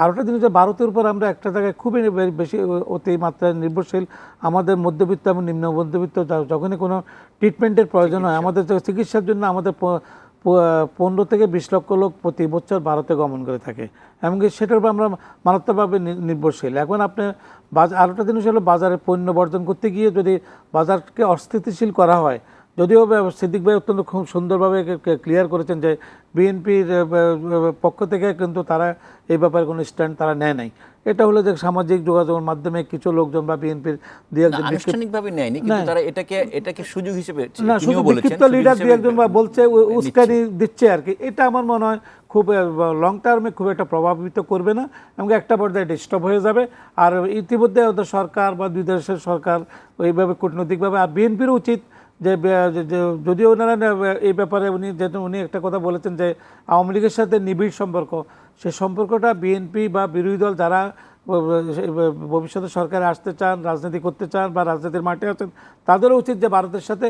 আর ওটা জিনিস যে ভারতের উপর আমরা একটা জায়গায় খুবই বেশি অতি মাত্রায় নির্ভরশীল। আমাদের মধ্যবিত্ত এবং নিম্ন মধ্যবিত্ত যখনই কোনো ট্রিটমেন্টের প্রয়োজন হয় আমাদের চিকিৎসার জন্য আমাদের পনেরো থেকে বিশ লক্ষ লোক প্রতি বছর ভারতে গমন করে থাকে। এমনকি সেটার উপর আমরা মারাত্মকভাবে নির্ভরশীল। এখন আপনি বাজার আরেকটা জিনিস হলো বাজারে পণ্য বর্জন করতে গিয়ে যদি বাজারকে অস্থিতিশীল করা হয় যদিও সিদ্দিক ভাই অত্যন্ত খুব সুন্দরভাবে ক্লিয়ার করেছেন যে বিএনপির পক্ষ থেকে কিন্তু তারা এই ব্যাপারে কোনো স্ট্যান্ড তারা নেয় নাই। এটা হলো যে সামাজিক যোগাযোগের মাধ্যমে কিছু লোকজন বা বিএনপির দুই একজন আনুষ্ঠানিকভাবে নেয়নি কিন্তু তারা এটাকে এটাকে সুযোগ হিসেবে না শুধু বিক্ষিপ্ত লিডার দু হিসেবে একজন বা বলছে উস্কানি দিচ্ছে আর কি। এটা আমার মনে হয় খুব লং টার্মে খুব একটা প্রভাবিত করবে না এবং একটা পর্যায়ে ডিস্টার্ব হয়ে যাবে। আর ইতিমধ্যে সরকার বা দুই দেশের সরকার এইভাবে কূটনৈতিকভাবে আর বিএনপির উচিত যে যদিও ওনারা এই ব্যাপারে উনি যেহেতু উনি একটা কথা বলেছেন যে আওয়ামী লীগের সাথে নিবিড় সম্পর্ক, সে সম্পর্কটা বিএনপি বা বিরোধী দল যারা ভবিষ্যতে সরকারে আসতে চান, রাজনীতি করতে চান বা রাজনীতির মাঠে আছেন, তাদেরও উচিত যে ভারতের সাথে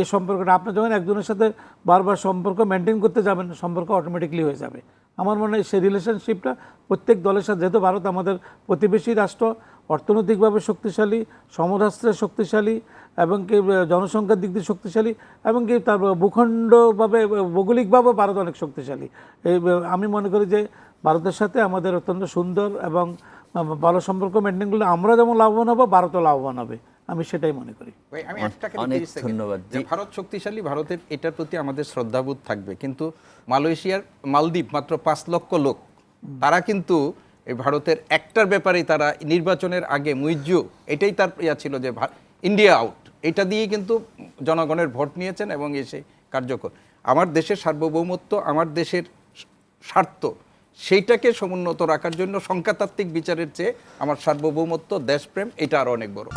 এই সম্পর্কটা, আপনি যখন একজনের সাথে বারবার সম্পর্ক মেনটেন করতে যাবেন, সম্পর্ক অটোমেটিকলি হয়ে যাবে। আমার মনে হয় সেই রিলেশনশিপটা প্রত্যেক দলের সাথে, যেহেতু ভারত আমাদের প্রতিবেশী রাষ্ট্র অর্থনৈতিকভাবে শক্তিশালী সমরাস্ত্রে শক্তিশালী এবং কি জনসংখ্যার দিক দিয়ে শক্তিশালী এবং কি তার ভূখণ্ডভাবে ভৌগোলিকভাবে ভারত অনেক শক্তিশালী এই আমি মনে করি যে ভারতের সাথে আমাদের অত্যন্ত সুন্দর এবং ভালো সম্পর্ক মেনটেন করলে আমরা যেমন লাভবান হব ভারতও লাভবান হবে আমি সেটাই মনে করি ভাই, আমি একটা খালি অনেক 30 সেকেন্ড। ধন্যবাদ। ভারত শক্তিশালী ভারতের এটার প্রতি আমাদের শ্রদ্ধাবোধ থাকবে কিন্তু মালয়েশিয়ার মালদ্বীপ মাত্র পাঁচ লক্ষ লোক তারা কিন্তু এই ভারতের একটার ব্যাপারে তারা নির্বাচনের আগে মুইজু এটাই তার ইয়া ছিল যে ইন্ডিয়া আউট এটা দিয়ে কিন্তু জনগণের ভোট নিয়েছেন এবং এসে কার্যকর। আমার দেশের সার্বভৌমত্ব, আমার দেশের স্বার্থ, সেইটাকে সমুন্নত রাখার জন্য সংখ্যাতাত্ত্বিক বিচারের চেয়ে আমার সার্বভৌমত্ব, দেশপ্রেম, এটা আরও অনেক বড়।